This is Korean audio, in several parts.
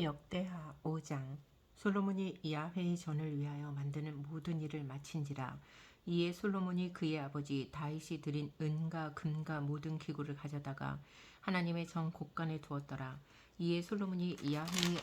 역대하 5장 솔로몬이 야훼의 전을 위하여 만드는 모든 일을 마친지라 이에 솔로몬이 그의 아버지 다윗이 드린 은과 금과 모든 기구를 가져다가 하나님의 전 곳간에 두었더라. 이에 솔로몬이 야훼의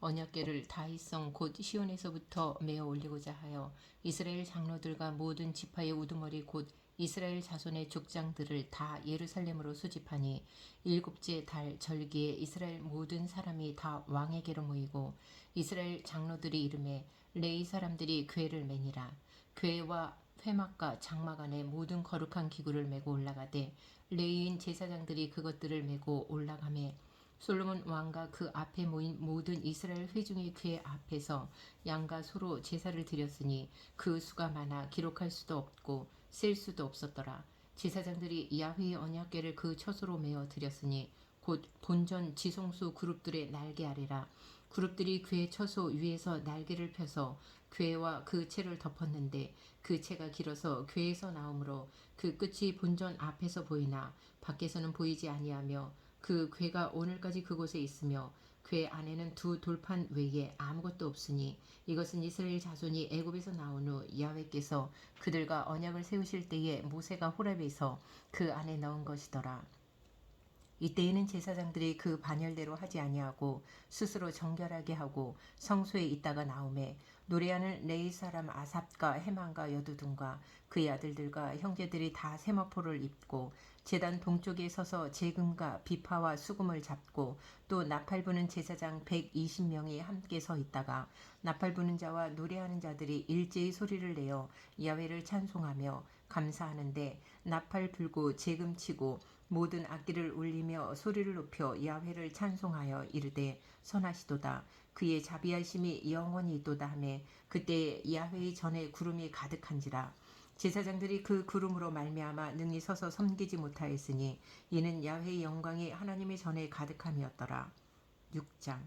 언약궤를 다윗성 곧 시온에서부터 메어 올리고자 하여 이스라엘 장로들과 모든 지파의 우두머리 곧 이스라엘 자손의 족장들을 다 예루살렘으로 수집하니 일곱째 달 절기에 이스라엘 모든 사람이 다 왕에게로 모이고 이스라엘 장로들이 이름에 레이 사람들이 궤를 매니라. 궤와 회막과 장막 안에 모든 거룩한 기구를 메고 올라가되 레이인 제사장들이 그것들을 메고 올라가매 솔로몬 왕과 그 앞에 모인 모든 이스라엘 회중의 궤 앞에서 양과 소로 제사를 드렸으니 그 수가 많아 기록할 수도 없고 셀 수도 없었더라. 제사장들이 야훼의 언약궤를 그 처소로 메어 드렸으니 곧 본전 지성수 그룹들의 날개 아래라. 그룹들이 궤 처소 위에서 날개를 펴서 궤와 그 채를 덮었는데 그 채가 길어서 궤에서 나오므로 그 끝이 본전 앞에서 보이나 밖에서는 보이지 아니하며 그 궤가 오늘까지 그곳에 있으며 궤 안에는 두 돌판 외에 아무것도 없으니 이것은 이스라엘 자손이 애굽에서 나온 후 야훼께서 그들과 언약을 세우실 때에 모세가 호렙에서 그 안에 넣은 것이더라. 이때에는 제사장들이 그 반열대로 하지 아니하고 스스로 정결하게 하고 성소에 있다가 나오매 노래하는 레이 사람 아삽과 해만과 여두둔과 그의 아들들과 형제들이 다 세마포를 입고 제단 동쪽에 서서 재금과 비파와 수금을 잡고 또 나팔 부는 제사장 120명이 함께 서 있다가 나팔 부는 자와 노래하는 자들이 일제히 소리를 내어 야훼를 찬송하며 감사하는데 나팔 불고 재금 치고 모든 악기를 울리며 소리를 높여 야훼를 찬송하여 이르되 선하시도다 그의 자비하심이 영원히 있도다 하매 그때 야훼의 전에 구름이 가득한지라 제사장들이 그 구름으로 말미암아 능히 서서 섬기지 못하였으니 이는 야훼의 영광이 하나님의 전에 가득함이었더라. 6장.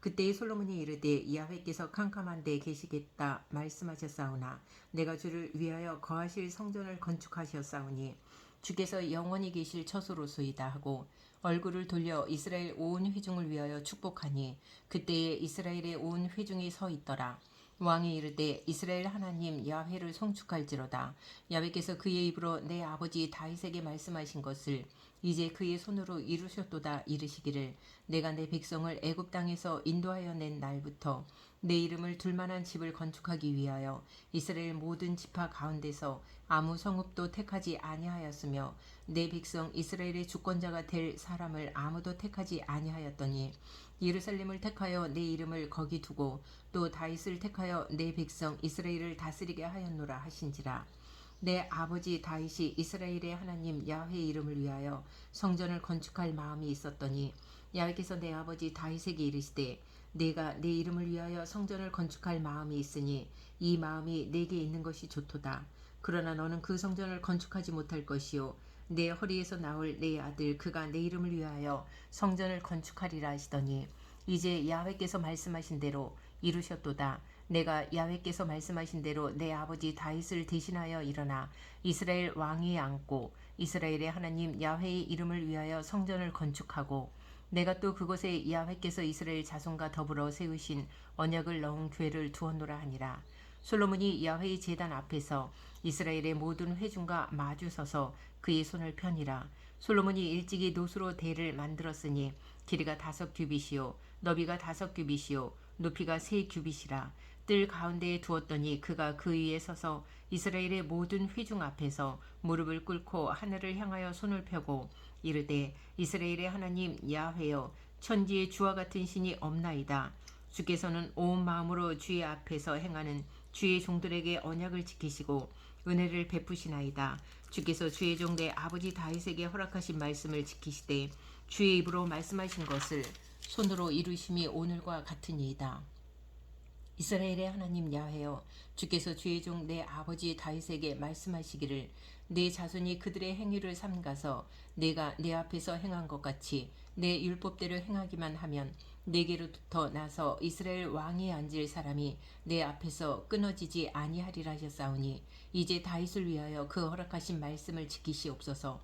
그때의 솔로몬이 이르되 야훼께서 캄캄한 데 계시겠다 말씀하셨사오나 내가 주를 위하여 거하실 성전을 건축하셨사오니 주께서 영원히 계실 처소로소이다 하고 얼굴을 돌려 이스라엘 온 회중을 위하여 축복하니 그때에 이스라엘의 온 회중이 서 있더라. 왕이 이르되 이스라엘 하나님 야훼를 송축할지로다. 야훼께서 그의 입으로 내 아버지 다윗에게 말씀하신 것을 이제 그의 손으로 이루셨도다 이르시기를 내가 내 백성을 애굽 땅에서 인도하여 낸 날부터 내 이름을 둘만한 집을 건축하기 위하여 이스라엘 모든 지파 가운데서 아무 성읍도 택하지 아니하였으며 내 백성 이스라엘의 주권자가 될 사람을 아무도 택하지 아니하였더니 예루살렘을 택하여 내 이름을 거기 두고 또 다윗을 택하여 내 백성 이스라엘을 다스리게 하였노라 하신지라 내 아버지 다윗이 이스라엘의 하나님 야훼 이름을 위하여 성전을 건축할 마음이 있었더니 야훼께서 내 아버지 다윗에게 이르시되 내가 내 이름을 위하여 성전을 건축할 마음이 있으니 이 마음이 내게 있는 것이 좋도다. 그러나 너는 그 성전을 건축하지 못할 것이요 내 허리에서 나올 내 아들 그가 내 이름을 위하여 성전을 건축하리라 하시더니 이제 야훼께서 말씀하신 대로 이루셨도다. 내가 야훼께서 말씀하신 대로 내 아버지 다윗을 대신하여 일어나 이스라엘 왕위에 앉고 이스라엘의 하나님 야훼의 이름을 위하여 성전을 건축하고 내가 또 그곳에 야훼께서 이스라엘 자손과 더불어 세우신 언약을 넣은 궤를 두었노라 하니라. 솔로몬이 야훼의 제단 앞에서 이스라엘의 모든 회중과 마주 서서 그의 손을 펴니라. 솔로몬이 일찍이 노수로 대를 만들었으니 길이가 다섯 규빗이요 너비가 다섯 규빗이요 높이가 세 규빗이라. 뜰 가운데에 두었더니 그가 그 위에 서서 이스라엘의 모든 회중 앞에서 무릎을 꿇고 하늘을 향하여 손을 펴고 이르되 이스라엘의 하나님 야훼여 천지의 주와 같은 신이 없나이다. 주께서는 온 마음으로 주의 앞에서 행하는 주의 종들에게 언약을 지키시고 은혜를 베푸시나이다. 주께서 주의 종내 아버지 다윗에게 허락하신 말씀을 지키시되 주의 입으로 말씀하신 것을 손으로 이루심이 오늘과 같으니이다. 이스라엘의 하나님 야훼여 주께서 주의 종 내 아버지 다윗에게 말씀하시기를 내 자손이 그들의 행위를 삼가서 내가 내 앞에서 행한 것 같이 내 율법대로 행하기만 하면 내게로부터 나서 이스라엘 왕에 앉을 사람이 내 앞에서 끊어지지 아니하리라 하셨사오니 이제 다윗을 위하여 그 허락하신 말씀을 지키시옵소서.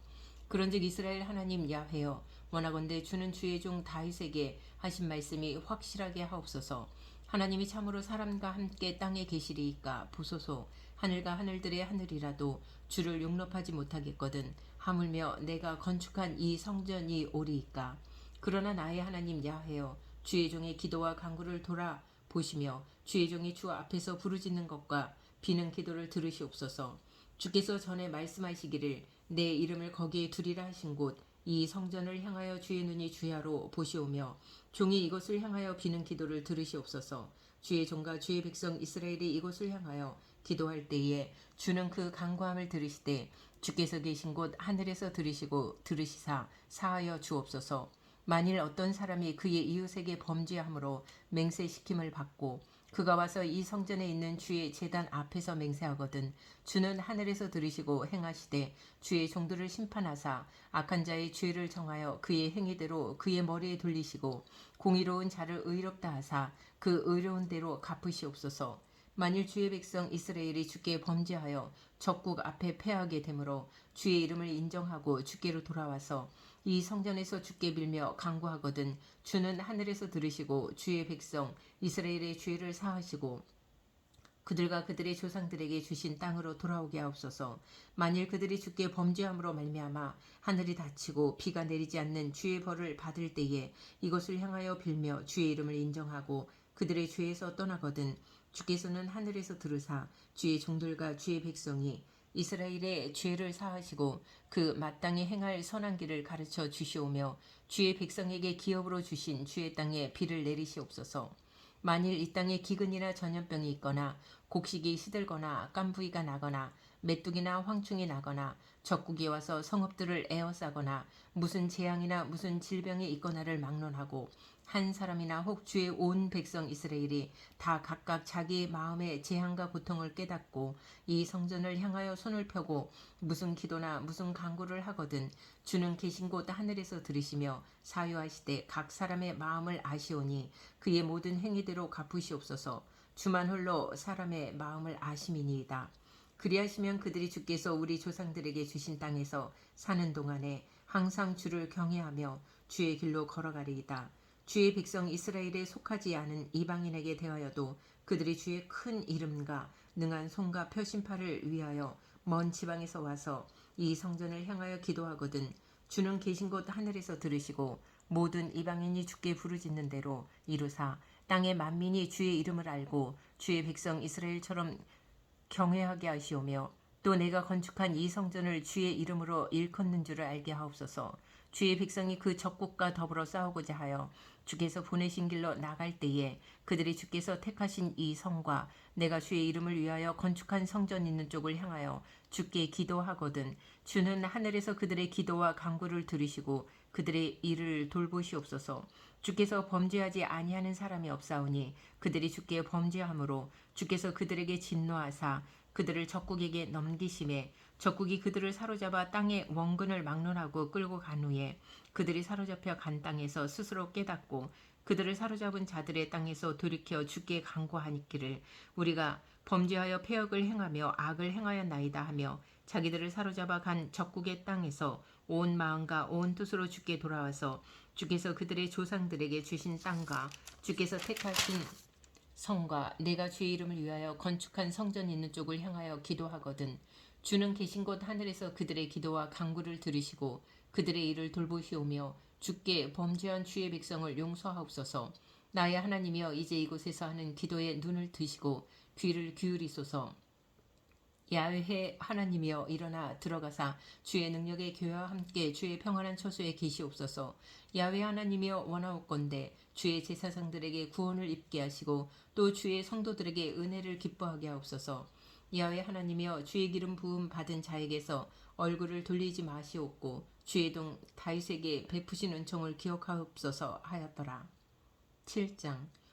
그런즉 이스라엘 하나님 야훼여 원하건대 주는 주의 종 다윗에게 하신 말씀이 확실하게 하옵소서. 하나님이 참으로 사람과 함께 땅에 계시리이까 보소서 하늘과 하늘들의 하늘이라도 주를 용납하지 못하겠거든 하물며 내가 건축한 이 성전이 오리이까 그러나 나의 하나님 야훼여 주의 종의 기도와 간구를 돌아 보시며 주의 종이 주 앞에서 부르짖는 것과 비는 기도를 들으시옵소서. 주께서 전에 말씀하시기를 내 이름을 거기에 두리라 하신 곳 이 성전을 향하여 주의 눈이 주야로 보시오며 종이 이것을 향하여 비는 기도를 들으시옵소서. 주의 종과 주의 백성 이스라엘이 이곳을 향하여 기도할 때에 주는 그 간구함을 들으시되 주께서 계신 곳 하늘에서 들으시고 들으시사 사하여 주옵소서 만일 어떤 사람이 그의 이웃에게 범죄함으로 맹세시킴을 받고 그가 와서 이 성전에 있는 주의 제단 앞에서 맹세하거든 주는 하늘에서 들으시고 행하시되 주의 종들을 심판하사 악한 자의 죄를 정하여 그의 행위대로 그의 머리에 돌리시고 공의로운 자를 의롭다 하사 그 의로운 대로 갚으시옵소서. 만일 주의 백성 이스라엘이 주께 범죄하여 적국 앞에 패하게 되므로 주의 이름을 인정하고 주께로 돌아와서 이 성전에서 주께 빌며 간구하거든 주는 하늘에서 들으시고 주의 백성 이스라엘의 죄를 사하시고 그들과 그들의 조상들에게 주신 땅으로 돌아오게 하옵소서. 만일 그들이 주께 범죄함으로 말미암아 하늘이 닫히고 비가 내리지 않는 주의 벌을 받을 때에 이것을 향하여 빌며 주의 이름을 인정하고 그들의 죄에서 떠나거든 주께서는 하늘에서 들으사 주의 종들과 주의 백성이 이스라엘의 죄를 사하시고 그 마땅히 행할 선한 길을 가르쳐 주시오며 주의 백성에게 기업으로 주신 주의 땅에 비를 내리시옵소서. 만일 이 땅에 기근이나 전염병이 있거나 곡식이 시들거나 깐부이가 나거나 메뚜기나 황충이 나거나 적국이 와서 성읍들을 에워싸거나 무슨 재앙이나 무슨 질병이 있거나를 막론하고 한 사람이나 혹 주의 온 백성 이스라엘이 다 각각 자기의 마음의 재앙과 고통을 깨닫고 이 성전을 향하여 손을 펴고 무슨 기도나 무슨 간구를 하거든 주는 계신 곳 하늘에서 들으시며 사유하시되 각 사람의 마음을 아시오니 그의 모든 행위대로 갚으시옵소서 주만 홀로 사람의 마음을 아심이니이다. 그리하시면 그들이 주께서 우리 조상들에게 주신 땅에서 사는 동안에 항상 주를 경외하며 주의 길로 걸어가리이다. 주의 백성 이스라엘에 속하지 않은 이방인에게 대하여도 그들이 주의 큰 이름과 능한 손과 표심파를 위하여 먼 지방에서 와서 이 성전을 향하여 기도하거든 주는 계신 곳 하늘에서 들으시고 모든 이방인이 주께 부르짖는 대로 이루사 땅의 만민이 주의 이름을 알고 주의 백성 이스라엘처럼 경외하게 하시오며 또 내가 건축한 이 성전을 주의 이름으로 일컫는 줄을 알게 하옵소서. 주의 백성이 그 적국과 더불어 싸우고자 하여 주께서 보내신 길로 나갈 때에 그들이 주께서 택하신 이 성과 내가 주의 이름을 위하여 건축한 성전 있는 쪽을 향하여 주께 기도하거든 주는 하늘에서 그들의 기도와 간구를 들으시고 그들의 일을 돌보시옵소서. 주께서 범죄하지 아니하는 사람이 없사오니 그들이 주께 범죄함으로 주께서 그들에게 진노하사 그들을 적국에게 넘기심에 적국이 그들을 사로잡아 땅의 원근을 막론하고 끌고 간 후에 그들이 사로잡혀 간 땅에서 스스로 깨닫고 그들을 사로잡은 자들의 땅에서 돌이켜 주께 간구하니기를 우리가 범죄하여 폐역을 행하며 악을 행하였나이다 하며 자기들을 사로잡아 간 적국의 땅에서 온 마음과 온 뜻으로 주께 돌아와서 주께서 그들의 조상들에게 주신 땅과 주께서 택하신 성과 내가 주의 이름을 위하여 건축한 성전 있는 쪽을 향하여 기도하거든. 주는 계신 곳 하늘에서 그들의 기도와 간구를 들으시고 그들의 일을 돌보시오며 주께 범죄한 주의 백성을 용서하옵소서. 나의 하나님이여 이제 이곳에서 하는 기도에 눈을 드시고 귀를 기울이소서 야훼 하나님이여 일어나 들어가사 주의 능력의 교회와 함께 주의 평안한 처소에 계시옵소서 야훼 하나님이여 원하옵건대 주의 제사장들에게 구원을 입게 하시고 또 주의 성도들에게 은혜를 기뻐하게 하옵소서. 야훼 하나님이여 주의 기름 부음 받은 자에게서 얼굴을 돌리지 마시옵고 주의 동 다윗에게 베푸신 은총을 기억하옵소서 하였더라. 7장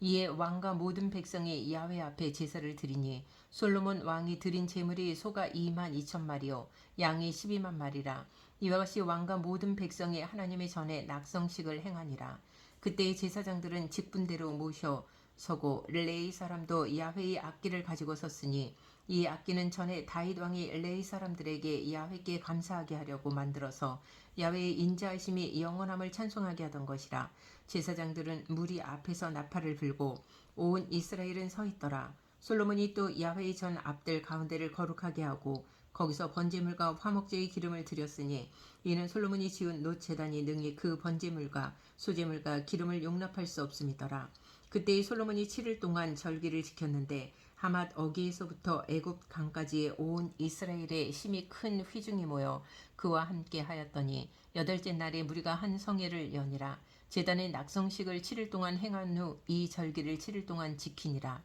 이에 왕과 모든 백성이 야훼 앞에 제사를 드리니 솔로몬 왕이 드린 제물이 소가 2만 2천 마리요 양이 12만 마리라. 이와 같이 왕과 모든 백성이 하나님의 전에 낙성식을 행하니라. 그때의 제사장들은 직분대로 모셔 서고 레이 사람도 야훼의 악기를 가지고 섰으니 이 악기는 전에 다윗 왕이 레이 사람들에게 야훼께 감사하게 하려고 만들어서 야훼의 인자하심이 영원함을 찬송하게 하던 것이라 제사장들은 무리 앞에서 나팔을 불고 온 이스라엘은 서 있더라. 솔로몬이 또 야훼의 전 앞들 가운데를 거룩하게 하고 거기서 번제물과 화목제의 기름을 드렸으니 이는 솔로몬이 지은 노 제단이 능히 그 번제물과 소제물과 기름을 용납할 수 없음이더라. 그때의 솔로몬이 7일 동안 절기를 지켰는데 하맛 어기에서부터 애굽 강까지 온 이스라엘의 힘이 큰 휘중이 모여 그와 함께 하였더니 여덟째 날에 무리가 한 성회를 여니라 제단의 낙성식을 7일 동안 행한 후 이 절기를 7일 동안 지키니라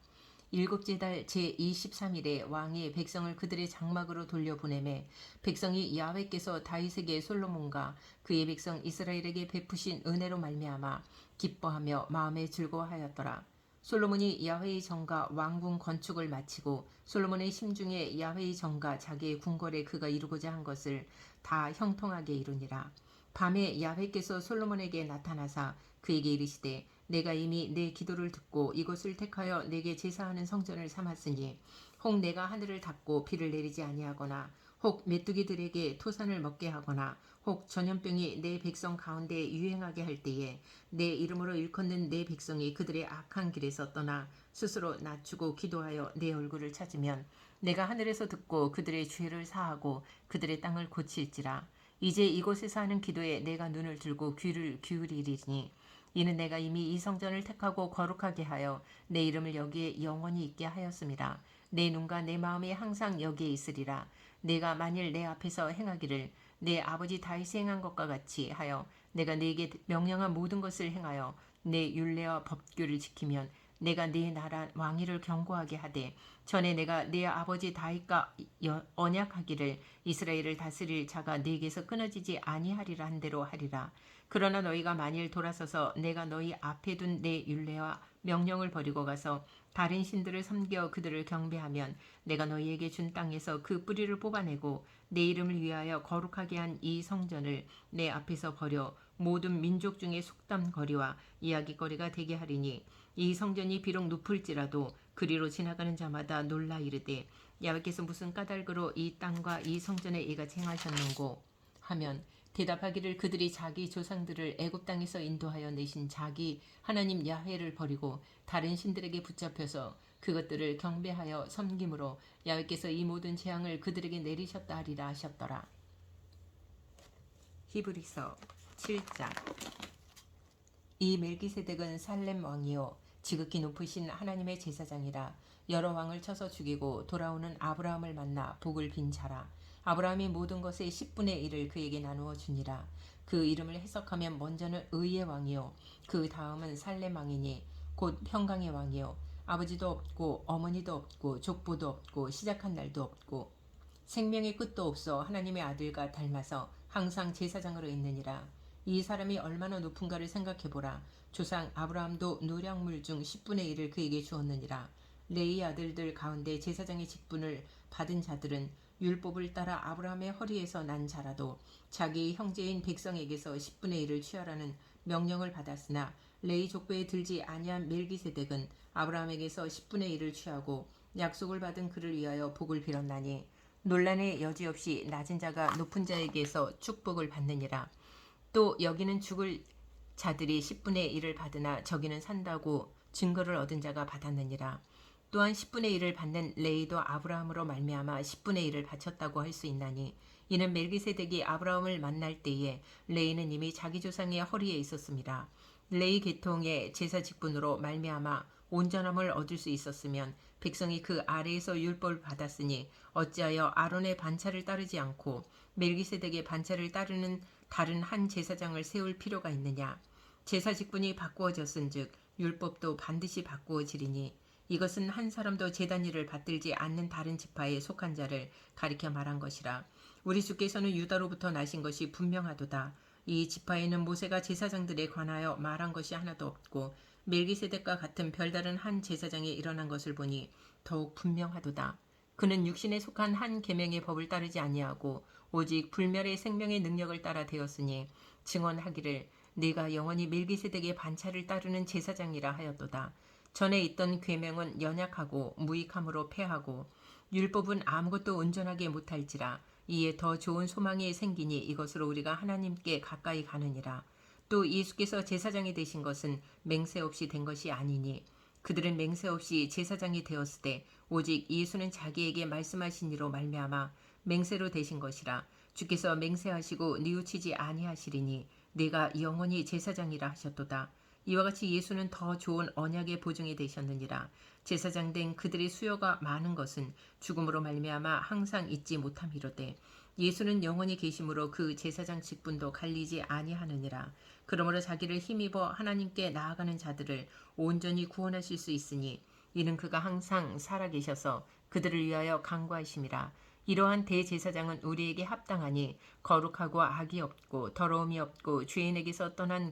일곱째 달 제23일에 왕이 백성을 그들의 장막으로 돌려보내매 백성이 야훼께서 다윗에게 솔로몬과 그의 백성 이스라엘에게 베푸신 은혜로 말미암아 기뻐하며 마음에 즐거워하였더라. 솔로몬이 야훼의 정과 왕궁 건축을 마치고 솔로몬의 심중에 야훼의 정과 자기의 궁궐에 그가 이루고자 한 것을 다 형통하게 이루니라. 밤에 야훼께서 솔로몬에게 나타나사 그에게 이르시되 내가 이미 내 기도를 듣고 이곳을 택하여 내게 제사하는 성전을 삼았으니 혹 내가 하늘을 닫고 비를 내리지 아니하거나 혹 메뚜기들에게 토산을 먹게 하거나 혹 전염병이 내 백성 가운데 유행하게 할 때에 내 이름으로 일컫는 내 백성이 그들의 악한 길에서 떠나 스스로 낮추고 기도하여 내 얼굴을 찾으면 내가 하늘에서 듣고 그들의 죄를 사하고 그들의 땅을 고칠지라 이제 이곳에서 하는 기도에 내가 눈을 들고 귀를 기울이리니 이는 내가 이미 이 성전을 택하고 거룩하게 하여 내 이름을 여기에 영원히 있게 하였습니다. 내 눈과 내 마음이 항상 여기에 있으리라. 내가 만일 내 앞에서 행하기를 내 아버지 다윗이 행한 것과 같이 하여 내가 네게 명령한 모든 것을 행하여 내 율례와 법규를 지키면 내가 네 나라 왕위를 경고하게 하되 전에 내가 네 아버지 다윗과 여- 언약하기를 이스라엘을 다스릴 자가 네게서 끊어지지 아니하리라 한 대로 하리라 그러나 너희가 만일 돌아서서 내가 너희 앞에 둔 내 율례와 명령을 버리고 가서 다른 신들을 섬겨 그들을 경배하면 내가 너희에게 준 땅에서 그 뿌리를 뽑아내고 내 이름을 위하여 거룩하게 한 이 성전을 내 앞에서 버려 모든 민족 중에 속담거리와 이야기거리가 되게 하리니 이 성전이 비록 높을지라도 그리로 지나가는 자마다 놀라 이르되 야훼께서 무슨 까닭으로 이 땅과 이 성전에 이같이 행하셨는고? 하면 대답하기를 그들이 자기 조상들을 애굽 땅에서 인도하여 내신 자기 하나님 야훼를 버리고 다른 신들에게 붙잡혀서 그것들을 경배하여 섬김으로 야훼께서 이 모든 재앙을 그들에게 내리셨다 하리라 하셨더라. 히브리서 7장. 이 멜기세덱은 살렘 왕이요. 지극히 높으신 하나님의 제사장이라. 여러 왕을 쳐서 죽이고 돌아오는 아브라함을 만나 복을 빈 자라 아브라함이 모든 것의 10분의 1을 그에게 나누어 주니라 그 이름을 해석하면 먼저는 의의 왕이요 그 다음은 살렘 왕이니 곧 평강의 왕이요 아버지도 없고 어머니도 없고 족보도 없고 시작한 날도 없고 생명의 끝도 없어 하나님의 아들과 닮아서 항상 제사장으로 있느니라. 이 사람이 얼마나 높은가를 생각해보라. 조상 아브라함도 노량물 중 10분의 1을 그에게 주었느니라. 레이 아들들 가운데 제사장의 직분을 받은 자들은 율법을 따라 아브라함의 허리에서 난 자라도 자기 형제인 백성에게서 10분의 1을 취하라는 명령을 받았으나 레이 족보에 들지 아니한 멜기세덱은 아브라함에게서 10분의 1을 취하고 약속을 받은 그를 위하여 복을 빌었나니 논란의 여지 없이 낮은 자가 높은 자에게서 축복을 받느니라. 또 여기는 죽을 자들이 10분의 1을 받으나 저기는 산다고 증거를 얻은 자가 받았느니라. 또한 10분의 1을 받는 레이도 아브라함으로 말미암아 10분의 1을 바쳤다고 할 수 있나니 이는 멜기세덱이 아브라함을 만날 때에 레이는 이미 자기 조상의 허리에 있었습니다. 레이 계통의 제사 직분으로 말미암아 온전함을 얻을 수 있었으면 백성이 그 아래에서 율법을 받았으니 어찌하여 아론의 반차를 따르지 않고 멜기세덱의 반차를 따르는 다른 한 제사장을 세울 필요가 있느냐 제사 직분이 바꾸어졌은즉 율법도 반드시 바꾸어지리니 이것은 한 사람도 제단 일을 받들지 않는 다른 지파에 속한 자를 가리켜 말한 것이라 우리 주께서는 유다로부터 나신 것이 분명하도다 이 지파에는 모세가 제사장들에 관하여 말한 것이 하나도 없고 멜기세덱과 같은 별다른 한 제사장이 일어난 것을 보니 더욱 분명하도다. 그는 육신에 속한 한 계명의 법을 따르지 아니하고 오직 불멸의 생명의 능력을 따라 되었으니 증언하기를 네가 영원히 멜기세덱의 반차를 따르는 제사장이라 하였도다. 전에 있던 계명은 연약하고 무익함으로 패하고 율법은 아무것도 온전하게 못할지라 이에 더 좋은 소망이 생기니 이것으로 우리가 하나님께 가까이 가느니라. 또 예수께서 제사장이 되신 것은 맹세 없이 된 것이 아니니 그들은 맹세 없이 제사장이 되었을 때 오직 예수는 자기에게 말씀하신 이로 말미암아 맹세로 되신 것이라 주께서 맹세하시고 뉘우치지 아니하시리니 내가 영원히 제사장이라 하셨도다. 이와 같이 예수는 더 좋은 언약의 보증이 되셨느니라. 제사장 된 그들의 수요가 많은 것은 죽음으로 말미암아 항상 잊지 못함이로되 예수는 영원히 계심으로 그 제사장 직분도 갈리지 아니하느니라. 그러므로 자기를 힘입어 하나님께 나아가는 자들을 온전히 구원하실 수 있으니 이는 그가 항상 살아계셔서 그들을 위하여 강구하심이라. 이러한 대제사장은 우리에게 합당하니 거룩하고 악이 없고 더러움이 없고 죄인에게서 떠난